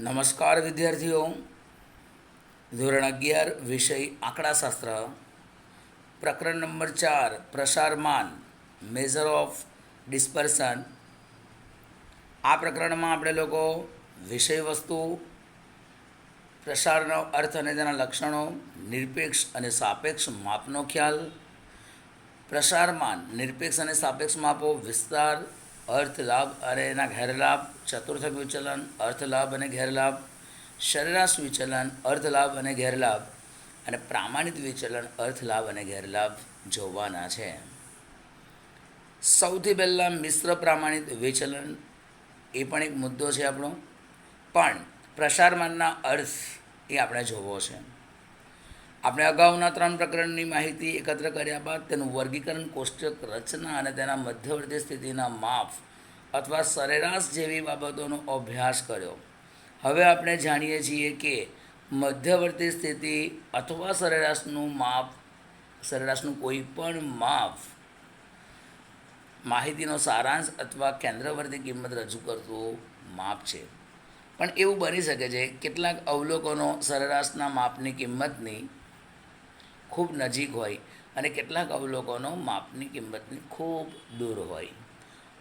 નમસ્કાર વિદ્યાર્થીઓ. ધોરણ અગિયાર, વિષય આંકડાશાસ્ત્ર. પ્રકરણ નંબર ચાર પ્રસારમાન મેઝર ઓફ ડિસ્પર્સન આ પ્રકરણમાં આપણે લોકો વિષય વસ્તુ, પ્રસારનો અર્થ અને તેના લક્ષણો, નિરપેક્ષ અને સાપેક્ષ માપનો ખ્યાલ પ્રસારમાન નિરપેક્ષ અને સાપેક્ષ માપો વિસ્તાર અર્થ લાભ અને એના ગેરલાભ, ચતુર્થક વિચલન, અર્થ લાભ અને ગેરલાભ, સરેરાશ વિચલન, અર્થ લાભ અને ગેરલાભ અને પ્રામાણિક વિચલન, અર્થ લાભ અને ગેરલાભ જોવાના છે. સૌથી પહેલાં મિશ્ર પ્રામાણિક વિચલન એ પણ એક મુદ્દો છે આપણો. પણ પ્રસારમાનના અર્થ એ આપણે જોવો છે. આપણે અગાઉના ત્રણ પ્રકરણની માહિતી એકત્ર કર્યા બાદ તેનું વર્ગીકરણ, કોષ્ટક, રચના અને તેના મધ્યવર્તી સ્થિતિના માપ અથવા સરેરાશ જેવી બાબતોનો અભ્યાસ કર્યો. હવે આપણે જાણીએ છીએ કે મધ્યવર્તી સ્થિતિ અથવા સરેરાશનું માપ, સરેરાશનું કોઈ પણ માપ માહિતીનો સારાંશ અથવા કેન્દ્રવર્તી કિંમત રજૂ કરતું માપ છે. પણ એવું બની શકે છે કેટલાક અવલોકનો સરેરાશના માપની કિંમતની ખૂબ નજીક હોય અને કેટલાક અવલોકનો માપની કિંમતની ખૂબ દૂર હોય.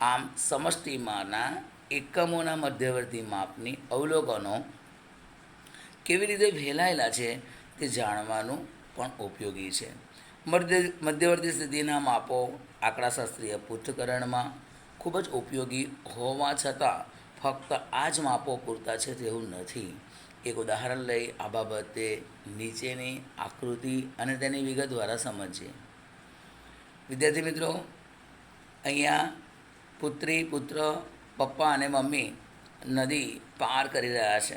આમ સમષ્ટિમાંના એકમોના મધ્યવર્તી માપની અવલોકનો કેવી રીતે ફેલાયેલા છે તે જાણવાનું પણ ઉપયોગી છે. મધ્ય, મધ્યવર્તી સ્થિતિના માપો આંકડાશાસ્ત્રીય પૃથ્થકરણમાં ખૂબ જ ઉપયોગી હોવા છતાં ફક્ત આ જ માપો પૂરતા છે તેવું નથી. એક ઉદાહરણ લઈ આ બાબતે નીચેની આકૃતિ અને તેની વિગત દ્વારા સમજીએ. વિદ્યાર્થી મિત્રો, અહીંયા પુત્રી, પુત્ર, પપ્પા અને મમ્મી નદી પાર કરી રહ્યા છે.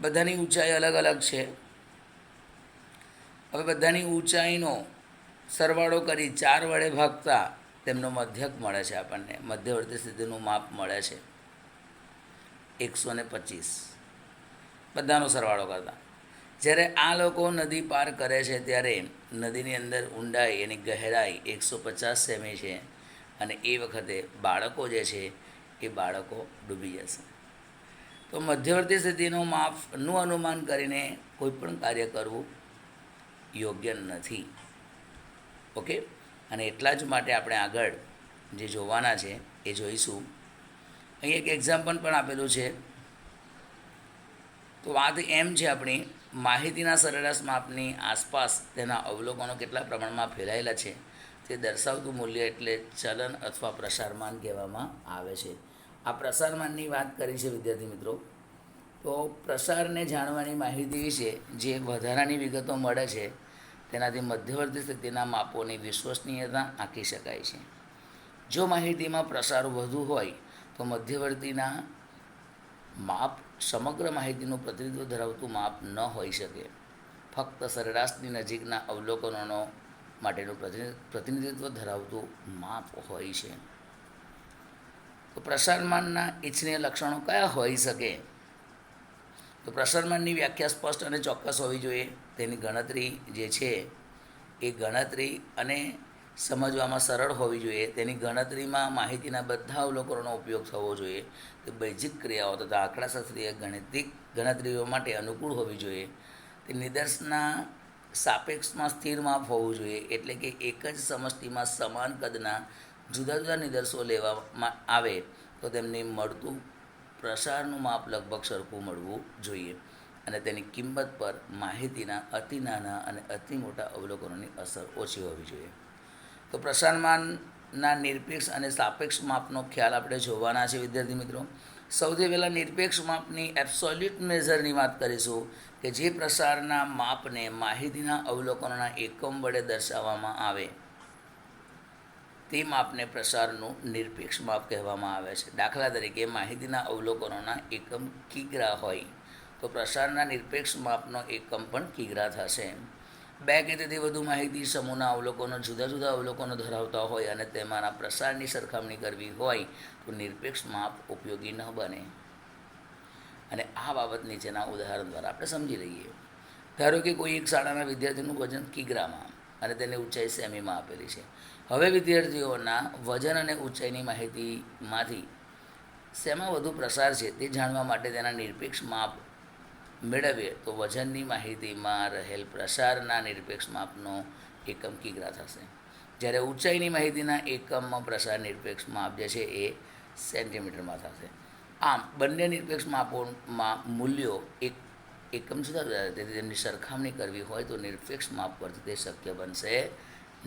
બધાની ઊંચાઈ અલગ અલગ છે. હવે બધાની ઊંચાઈનો સરવાળો કરી ચાર વડે ભાગતા તેમનો મધ્યક મળે છે આપણને. મધ્યવર્તી સ્થિતિનું માપ મળે છે. એકસો ને પચીસ. બધાનો સરવાળો કરતા. જ્યારે આ લોકો નદી પાર કરે છે ત્યારે નદીની અંદર ઊંડાઈ એની ગહેરાઈ એકસો પચાસ સેમી છે અને એ વખતે બાળકો જે છે એ બાળકો ડૂબી જશે. તો મધ્યવર્તી સ્થિતિનું માપનું અનુમાન કરીને કોઈ પણ કાર્ય કરવું યોગ્ય નથી. ઓકે? અને એટલા જ માટે આપણે આગળ જે જોવાના છે એ જોઈશું. અહીં એક એક્ઝામ્પલ પણ આપેલું છે. તો વાત એમ છે આપણી, માહિતીના સરેરાશ માપની આસપાસ તેના અવલોકનો કેટલા પ્રમાણમાં ફેલાયેલા છે તે દર્શાવતું મૂલ્ય એટલે ચલન અથવા પ્રસારમાન કહેવામાં આવે છે. આ પ્રસારમાનની વાત કરી છે વિદ્યાર્થી મિત્રો. તો પ્રસારને જાણવાની માહિતી વિશે જે વધારાની વિગતો મળે છે, તેનાથી મધ્યવર્તી સ્થિતિના માપોની વિશ્વસનીયતા આંકી શકાય છે. જો માહિતીમાં પ્રસાર વધુ હોય, તો મધ્યવર્તીના માપ સમગ્ર માહિતીનું પ્રતિનિધિત્વ ધરાવતું માપ ન હોઈ શકે. ફક્ત સરેરાશની નજીકના અવલોકનોનો માટેનું પ્રતિનિધિત્વ ધરાવતું માપ હોય છે. તો પ્રસારમાનના ઇચ્છનીય લક્ષણો કયા હોઈ શકે? તો પ્રસારમાનની વ્યાખ્યા સ્પષ્ટ અને ચોક્કસ હોવી જોઈએ. તેની ગણતરી જે છે એ ગણતરી અને સમજવામાં સરળ હોવી જોઈએ, તેની ગણતરીમાં માહિતીના બધા અવલોકનોનો ઉપયોગ થવો જોઈએ, તે બૈજિક ક્રિયાઓ તથા આંકડાશાસ્ત્રીય ગણિતિક ગણતરીઓ માટે અનુકૂળ હોવી જોઈએ. તે નિદર્શના સાપેક્ષમાં સ્થિર માપ હોવું જોઈએ, એટલે કે એક જ સમષ્ટિમાં સમાન કદના જુદા જુદા નિદર્શો લેવામાં આવે, તો તેમને મળતું પ્રસારનું માપ લગભગ સરખું મળવું જોઈએ. અને તેની કિંમત પર માહિતીના અતિ નાના અને અતિ મોટા અવલોકનોની અસર ઓછી હોવી જોઈએ. તો પ્રસારમાનના નિરપેક્ષ અને સાપેક્ષ માપનો ખ્યાલ આપણે જોવાના છે, વિદ્યાર્થી મિત્રો. સૌથી પહેલાં નિરપેક્ષ માપની એબ્સોલ્યુટ મેઝરની વાત કરીશું કે જે પ્રસારના માપને માહિતીના અવલોકનોના એકમ વડે દર્શાવવામાં આવે. તે માપને પ્રસારનું નિરપેક્ષ માપ કહેવામાં આવે છે. દાખલા તરીકે માહિતીના અવલોકનોના એકમ કિગ્રા હોય તો પ્રસારના નિરપેક્ષ માપનો એકમ પણ કિગ્રા થશે. બે કે તેથી વધુ માહિતી સમૂહના અવલોકનો જુદા જુદા અવલોકનો ધરાવતા હોય અને તેમાંના પ્રસારની સરખામણી કરવી હોય તો નિરપેક્ષ માપ ઉપયોગી ન બને. અને આ બાબત નીચેના ઉદાહરણ દ્વારા આપણે સમજી લઈએ. ધારો કે કોઈ એક શાળાના વિદ્યાર્થીનું વજન કિગ્રામાં અને તેની ઊંચાઈ સેમીમાં આપેલી છે. હવે વિદ્યાર્થીઓના વજન અને ઊંચાઈની માહિતીમાંથી શેમાં વધુ પ્રસાર છે તે જાણવા માટે તેના નિરપેક્ષ માપ મેળવીએ તો વજનની માહિતીમાં રહેલ પ્રસારના નિરપેક્ષ માપનો એકમ કિગ્રા થશે. જ્યારે ઊંચાઈની માહિતીના એકમમાં પ્રસાર નિરપેક્ષ માપ જે છે એ સેન્ટીમીટરમાં થશે. આમ, બંને નિરપેક્ષ માપોમાં મૂલ્યો એક એકમ જુદા જુદા તેથી તેમની સરખામણી કરવી હોય તો નિરપેક્ષ માપ પરથી તે શક્ય બનશે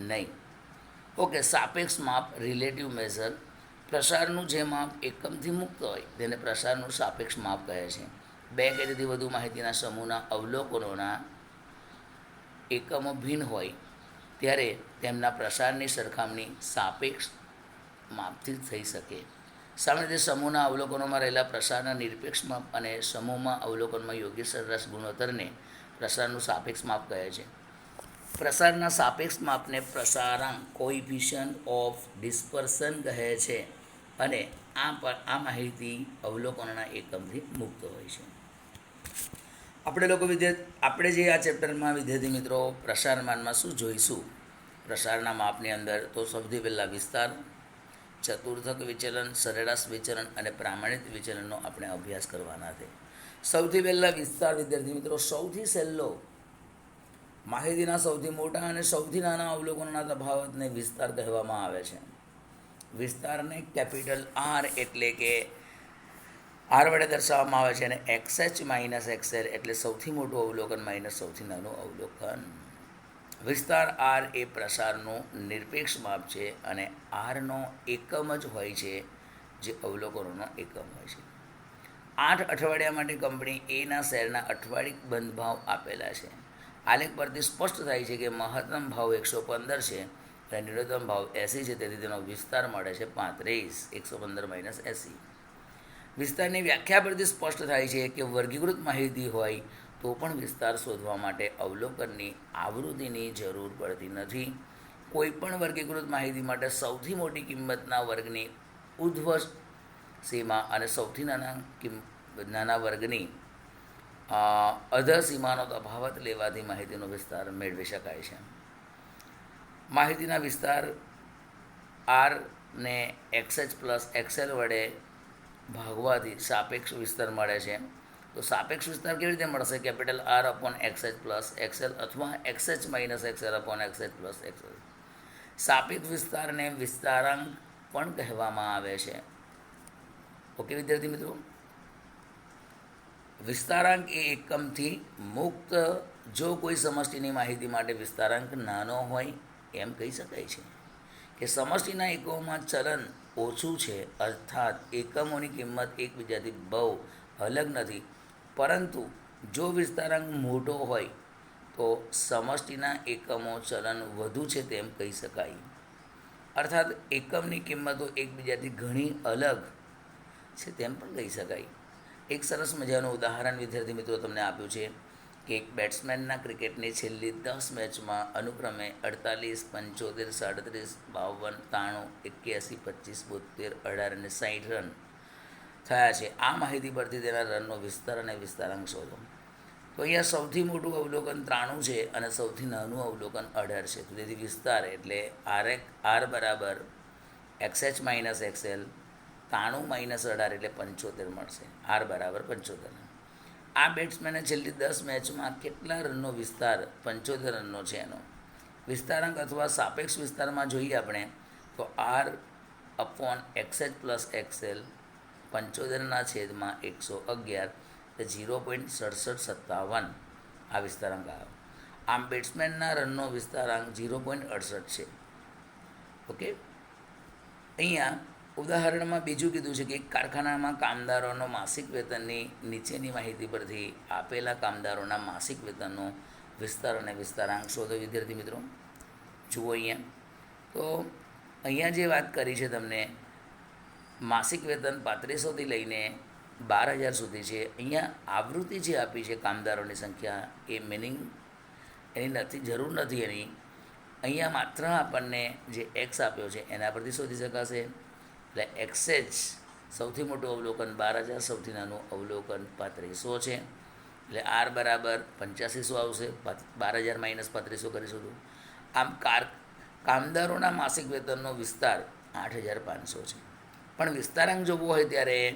નહીં. ઓકે સાપેક્ષ માપ રિલેટિવ મેઝર પ્રસારનું જે માપ એકમથી મુક્ત હોય તેને પ્રસારનું સાપેક્ષ માપ કહે છે. બે કે તેથી વધુ માહિતીના સમૂહના અવલોકનોના એકમો ભિન્ન હોય, ત્યારે તેમના પ્રસારની સરખામણી સાપેક્ષ માપથી થઈ શકે. સામાન્ય રીતે સમૂહના અવલોકનોમાં રહેલા પ્રસારના નિરપેક્ષ માપ અને સમૂહમાં અવલોકનમાં યોગ્ય સરસ ગુણોત્તરને પ્રસારનું સાપેક્ષ માપ કહે છે. પ્રસારના સાપેક્ષ માપને પ્રસારાંક કોઇફિશિયન્ટ ઓફ ડિસ્પર્સન કહે છે અને આ આ માહિતી અવલોકનોના એકમથી મુક્ત હોય છે. આપણે લોકો વિદ્યાર્થી આપણે જે આ ચેપ્ટરમાં વિદ્યાર્થી મિત્રો પ્રસારમાનમાં શું જોઈશું? પ્રસારના માપની અંદર તો સૌથી પહેલાં વિસ્તાર, ચતુર્થક વિચલન, સરેરાશ વિચલન અને પ્રામાણિક વિચલનનો આપણે અભ્યાસ કરવાના છે. સૌથી પહેલાં વિસ્તાર, વિદ્યાર્થી મિત્રો, સૌથી સહેલો, માહિતીના સૌથી મોટા અને સૌથી નાના અવલોકનોના તફાવતને વિસ્તાર કહેવામાં આવે છે. વિસ્તારને કેપિટલ આર એટલે કે આર વડે દર્શાવવામાં આવે છે અને એક્સએચ માઇનસ એક્સએલ એટલે સૌથી મોટું અવલોકન માઇનસ સૌથી નાનું અવલોકન. વિસ્તાર આર એ પ્રસારનું નિરપેક્ષ માપ છે અને આરનો એકમ જ હોય છે જે અવલોકનોનો એકમ હોય છે. આઠ અઠવાડિયા માટે કંપની એના શેરના અઠવાડિક બંધ ભાવ આપેલા છે. આલેખ પરથી સ્પષ્ટ થાય છે કે મહત્તમ ભાવ એકસો પંદર છે અને ન્યૂનતમ ભાવ એંસી છે. તેથી તેનો વિસ્તાર મળે છે પાંત્રીસ, એકસો પંદર માઇનસ એંસી. વિસ્તારની વ્યાખ્યા પરથી સ્પષ્ટ થાય છે કે વર્ગીકૃત માહિતી હોય તો પણ વિસ્તાર શોધવા માટે અવલોકનની આવૃત્તિની જરૂર પડતી નથી. કોઈપણ વર્ગીકૃત માહિતી માટે સૌથી મોટી કિંમતના વર્ગની ઉધ્વ સીમા અને સૌથી નાના નાના વર્ગની અધ સીમાનો તફાવત લેવાથી માહિતીનો વિસ્તાર મેળવી શકાય છે. માહિતીના વિસ્તાર આર ને એક્સએચ પ્લસ એક્સેલ વડે ભાગવાથી સાપેક્ષ વિસ્તાર મળે છે. તો સાપેક્ષ વિસ્તાર કેવી રીતે મળશે? Capital R upon X H plus X L અથવા X H minus X L upon X H plus X L સાપેક્ષ વિસ્તારને વિસ્તારાંક પણ કહેવામાં આવે છે. ઓકે, વિદ્યાર્થી મિત્રો? વિસ્તારાંક એ એકમથી મુક્ત, જો કોઈ સમષ્ટિની માહિતી માટે વિસ્તારાંક નાનો હોય, એમ કહી શકાય છે. કે સમષ્ટિના એકમોમાં ચલન ઓછું છે, અર્થાત એકમોની કિંમત એકબીજાથી બહુ અલગ નથી. પરંતુ જો વિસ્તારાંક મોટો હોય, તો સમષ્ટિના એકમો ચલન વધુ છે તેમ કહી શકાય. અર્થાત એકમની કિંમતો એકબીજાથી ઘણી અલગ છે તેમ પણ કહી શકાય. એક સરસ મજાનું ઉદાહરણ વિદ્યાર્થી મિત્રો તમને આપ્યું છે. કે એક બેટ્સમેનના ક્રિકેટની છેલ્લી દસ મેચમાં અનુક્રમે અડતાલીસ, પંચોતેર, સાડત્રીસ, બાવન, ત્રાણું, એક્યાસી, પચીસ બોતેર અઢાર અને સાઠ રન થયા છે. આ માહિતી પરથી તેના રનનો વિસ્તાર અને વિસ્તારાંક શોધો. તો અહીંયા સૌથી મોટું અવલોકન ત્રાણું છે અને સૌથી નાનું અવલોકન અઢાર છે. તેથી વિસ્તાર એટલે આર એક, આર બરાબર એક્સએચ માઇનસ એક્સએલ ત્રાણું માઇનસ અઢાર એટલે પંચોતેર મળશે. આર બરાબર પંચોતેર. આ બેટ્સમેને છેલ્લી દસ મેચમાં કેટલા રનનો વિસ્તાર, પંચોતેર રનનો છે એનો? વિસ્તારાંક અથવા સાપેક્ષ વિસ્તારમાં જોઈએ આપણે, તો R upon X H plus X L પંચોતેરના છેદમાં એકસો અગિયાર ઝીરો પોઈન્ટ સડસઠ સત્તાવન આ વિસ્તારાંક આવ્યો. આમ બેટ્સમેનના રનનો વિસ્તારાંક ઝીરો પોઈન્ટ અડસઠ છે. ઓકે અહીંયા ઉદાહરણમાં બીજું કીધું છે કે કારખાનામાં કામદારોનો માસિક વેતનની નીચેની માહિતી પરથી આપેલા કામદારોના માસિક વેતનનો વિસ્તાર અને વિસ્તારાંક શોધો, વિદ્યાર્થી મિત્રો. જુઓ અહીંયા. તો અહીંયા જે વાત કરી છે તમને, માસિક વેતન પાંત્રીસોથી લઈને બાર હજાર સુધી છે. અહીંયા આવૃત્તિ જે આપી છે કામદારોની સંખ્યા એ મિનિંગ એની નથી, જરૂર નથી એની. અહીંયા માત્ર આપણને જે એક્સ આપ્યો છે એના પરથી શોધી શકાશે. એટલે એક્સેજ સૌથી મોટું અવલોકન બાર હજાર, સૌથી નાનું અવલોકન પાંત્રીસો છે. એટલે આર બરાબર પંચ્યાસીસો આવશે બાર હજાર માઇનસ પાંત્રીસો કરીશું તો. આમ કાર, કામદારોના માસિક વેતનનો વિસ્તાર આઠ હજાર પાંચસો છે. પણ વિસ્તારાંક જોવો હોય ત્યારે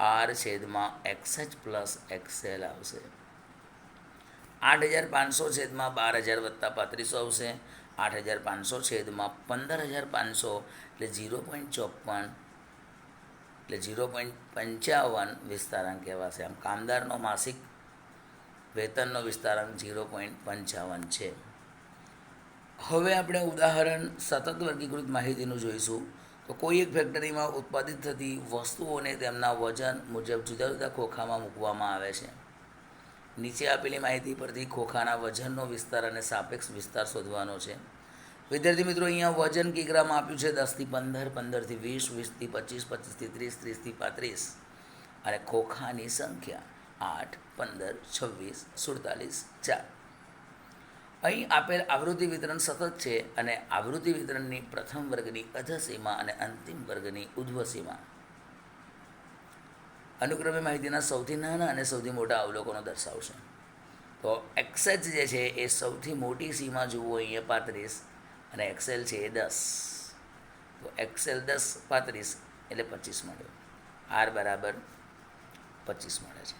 આર છેદમાં એક્સએચ પ્લસ એક્સએલ આવશે. આઠ હજાર પાંચસો છેદમાં બાર હજાર વત્તા પાંત્રીસો આવશે. આઠ હજાર પાંચસો છેદમાં પંદર હજાર પાંચસો એટલે ઝીરો પોઈન્ટ ચોપન એટલે ઝીરો પોઈન્ટ પંચાવન વિસ્તારાંક કહેવાશે. આમ કામદારનો માસિક વેતનનો વિસ્તારાંક ઝીરો પોઈન્ટ પંચાવન છે. હવે આપણે ઉદાહરણ સતત વર્ગીકૃત માહિતીનું જોઈશું. તો કોઈ એક ફેક્ટરીમાં ઉત્પાદિત થતી વસ્તુઓને તેમના વજન મુજબ જુદા જુદા ખોખામાં મૂકવામાં આવે છે. નીચે આપેલી માહિતી પરથી ખોખાના વજનનો વિસ્તાર અને સાપેક્ષ વિસ્તાર શોધવાનો છે. વિદ્યાર્થી મિત્રો, અહીંયા વજન કિગ્રામ આપ્યું છે દસથી પંદર, પંદરથી વીસ, વીસથી પચીસ, પચીસથી ત્રીસ, ત્રીસથી પાંત્રીસ અને ખોખાની સંખ્યા આઠ, પંદર, છવ્વીસ, સુડતાલીસ, ચાર. અહીં આપેલ આવૃત્તિ વિતરણ સતત છે અને આવૃત્તિ વિતરણની પ્રથમ વર્ગની અધસીમા અને અંતિમ વર્ગની ઉધ્વસીમા. અનુક્રમે માહિતીના સૌથી નાના અને સૌથી મોટા અવલોકનો દર્શાવશે. તો એક્સેચ જે છે એ સૌથી મોટી સીમા જુઓ અહીંયા પાંત્રીસ અને એક્સેલ છે એ દસ. તો એક્સેલ દસ, પાંત્રીસ એટલે પચીસ મળ્યો આર બરાબર પચીસ મળે છે.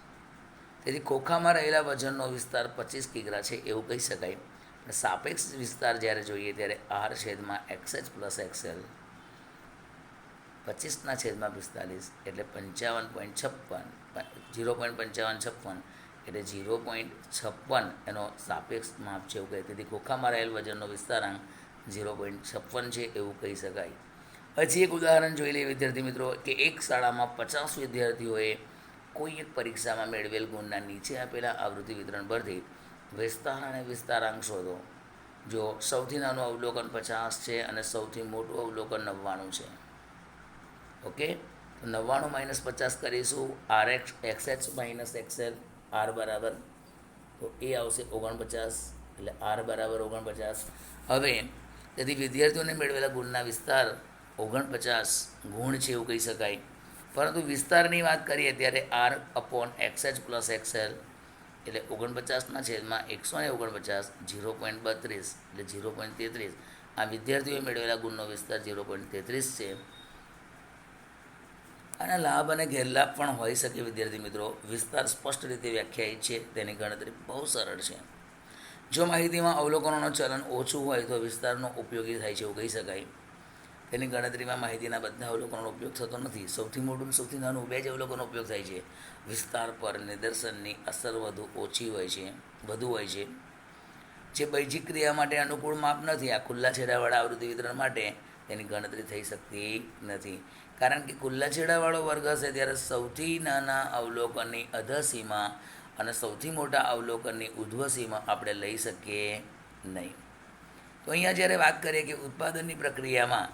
તેથી ખોખામાં રહેલા વજનનો વિસ્તાર પચીસ કિગ્રા છે એવું કહી શકાય. પણ સાપેક્ષ વિસ્તાર જ્યારે જોઈએ ત્યારે આર છેદમાં એક્સએચ પ્લસ એક્સએલ પચીસના છેદમાં પિસ્તાલીસ એટલે પંચાવન પોઈન્ટ છપ્પન ઝીરો પોઈન્ટ પંચાવન છપ્પન એટલે ઝીરો પોઈન્ટ છપ્પન એનો સાપેક્ષ માપ છે એવું કહે. તેથી ખોખામાં રહેલ વજનનો વિસ્તારાંક ઝીરો પોઈન્ટ છપ્પન છે એવું કહી શકાય. હજી એક ઉદાહરણ જોઈ લઈએ વિદ્યાર્થી મિત્રો, કે એક શાળામાં પચાસ વિદ્યાર્થીઓએ કોઈ એક પરીક્ષામાં મેળવેલ ગુણના નીચે આપેલા આવૃત્તિ વિતરણ પરથી વિસ્તાર અને વિસ્તારાંક શોધો. જો સૌથી નાનું અવલોકન પચાસ છે અને સૌથી મોટું અવલોકન નવ્વાણું છે. ઓકે? નવ્વાણું માઇનસ પચાસ કરીશું. R X X H minus X L R બરાબર. તો એ આવશે ઓગણપચાસ. એટલે આર બરાબર ઓગણપચાસ. હવે, તેથી વિદ્યાર્થીઓને મેળવેલા ગુણના વિસ્તાર ઓગણપચાસ ગુણ છે એવું કહી શકાય. પરંતુ વિસ્તારની વાત કરીએ ત્યારે R upon X H plus X L એટલે ઓગણપચાસના છેદમાં એકસો ને ઓગણપચાસ, ઝીરો પોઈન્ટ બત્રીસ, એટલે ઝીરો પોઈન્ટ તેત્રીસ. આ વિદ્યાર્થીઓએ મેળવેલા ગુણનો વિસ્તાર ઝીરો પોઈન્ટ તેત્રીસ છે. આના લાભ અને ગેરલાભ પણ હોઈ શકે, વિદ્યાર્થી મિત્રો. વિસ્તાર સ્પષ્ટ રીતે વ્યાખ્યાયિત છે. તેની ગણતરી બહુ સરળ છે. જો માહિતીમાં અવલોકનોનું ચલન ઓછું હોય તો વિસ્તારનો ઉપયોગી થાય છે એવું કહી શકાય. તેની ગણતરીમાં માહિતીના બધા અવલોકનોનો ઉપયોગ થતો નથી. સૌથી મોટું સૌથી નાનું બે જ અવલોકનનો ઉપયોગ થાય છે. વિસ્તાર પર નિદર્શનની અસર વધુ ઓછી હોય છે, વધુ હોય છે. જે બૈજિક ક્રિયા માટે અનુકૂળ માપ નથી, આ ખુલ્લા છેડાવાળા આવૃત્તિ વિતરણ માટે તેની ગણતરી થઈ શકતી નથી. કારણ કે ખુલ્લા છેડાવાળો વર્ગ હશે ત્યારે સૌથી નાના અવલોકનની અધસીમા અને સૌથી મોટા અવલોકનની ઉધ્વસીમા આપણે લઈ શકીએ નહીં. તો અહીંયા જ્યારે વાત કરીએ કે ઉત્પાદનની પ્રક્રિયામાં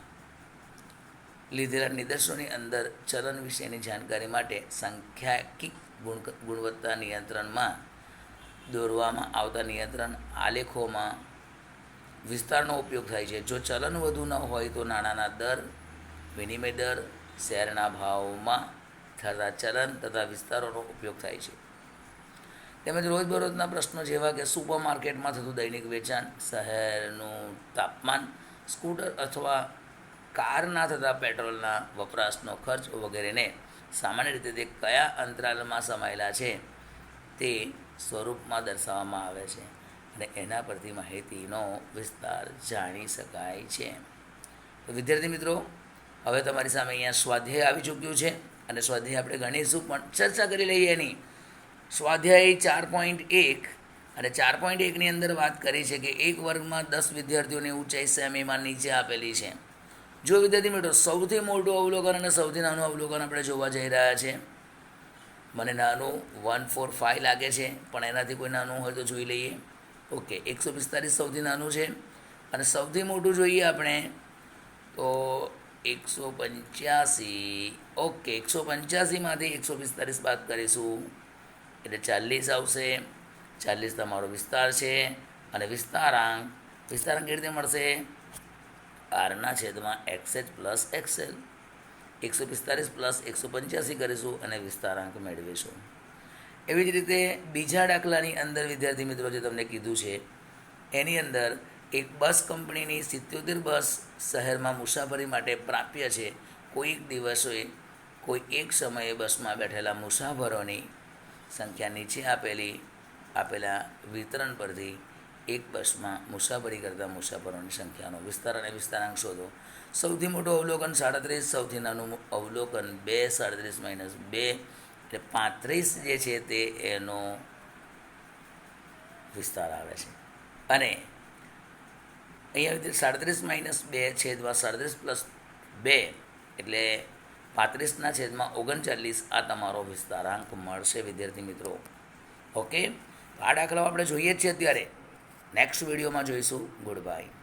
લીધેલા નિદર્શોની અંદર ચલન વિશેની જાણકારી માટે સંખ્યાકિક ગુણ ગુણવત્તા નિયંત્રણમાં દોરવામાં આવતા નિયંત્રણ આલેખોમાં વિસ્તારનો ઉપયોગ થાય છે. જો ચલન વધુ ન હોય તો નાણાંના દર વિનિમય દર શેરના ભાવમાં થતા ચલન તથા વિસ્તારોનો ઉપયોગ થાય છે. તેમજ રોજબરોજના પ્રશ્નો જેવા કે સુપરમાર્કેટમાં થતું દૈનિક વેચાણ, શહેરનું તાપમાન, સ્કૂટર અથવા કારના થતા પેટ્રોલના વપરાશનો ખર્ચ વગેરેને સામાન્ય રીતે તે કયા અંતરાલમાં સમાયેલા છે તે સ્વરૂપમાં દર્શાવવામાં આવે છે અને એના પરથી માહિતીનો વિસ્તાર જાણી શકાય છે. તો વિદ્યાર્થી મિત્રો હવે તમારી સામે અહીંયા સ્વાધ્યાય આવી ચૂક્યું છે અને સ્વાધ્યાય આપણે ગણીશું, પણ ચર્ચા કરી લઈએ એની. સ્વાધ્યાય ચાર પોઈન્ટ એક અને ચાર પોઈન્ટ એકની અંદર વાત કરી છે કે એક વર્ગમાં દસ વિદ્યાર્થીઓની ઊંચાઈ સેમીમાં નીચે આપેલી છે. જો વિદ્યાર્થી મિત્રો, સૌથી મોટું અવલોકન અને સૌથી નાનું અવલોકન આપણે જોવા જઈ રહ્યા છે. મને નાનું વન ફોર ફાઇવ લાગે છે, પણ એનાથી કોઈ નાનું હોય તો જોઈ લઈએ. ઓકે એકસો પિસ્તાલીસ સૌથી નાનું છે. અને સૌથી મોટું જોઈએ આપણે તો એકસો પંચ્યાસી. ઓકે, એકસો પંચ્યાસીમાંથી એકસો પિસ્તાલીસ બાદ કરીશું. એટલે ચાલીસ આવશે. ચાલીસ તમારો વિસ્તાર છે. અને વિસ્તારાંક વિસ્તારાંક કેવી રીતે મળશે? આરના છેદમાં એક્સએચ પ્લસ એક્સએલ એકસો પિસ્તાલીસ પ્લસ એકસો પંચ્યાસી કરીશું અને વિસ્તારાંક મેળવીશું. એવી જ રીતે બીજા દાખલાની અંદર વિદ્યાર્થી મિત્રો જે તમને કીધું છે, એની અંદર એક બસ કંપનીની સિત્યોતેર બસ શહેરમાં મુસાફરી માટે પ્રાપ્ય છે. કોઈક દિવસોએ કોઈ એક સમયે બસમાં બેઠેલા મુસાફરોની સંખ્યા નીચે આપેલી, આપેલા વિતરણ પરથી એક બસમાં મુસાફરી કરતા મુસાફરોની સંખ્યાનો વિસ્તાર અને વિસ્તારાંક શોધો. સૌથી મોટું અવલોકન સાડત્રીસ, સૌથી નાનું અવલોકન બે, સાડત્રીસ માઇનસ બે એટલે પાંત્રીસ જે છે તે એનો વિસ્તાર આવે છે. અને અહીંયા સાડત્રીસ માઇનસ બે છેદમાં સાડત્રીસ પ્લસ બે એટલે પાંત્રીસના છેદમાં ઓગણચાલીસ આ તમારો વિસ્તારાંક મળશે, વિદ્યાર્થી મિત્રો. ઓકે? આ દાખલાઓ આપણે જોઈએ જ છીએ અત્યારે. નેક્સ્ટ વિડીયોમાં જોઈશું. Good bye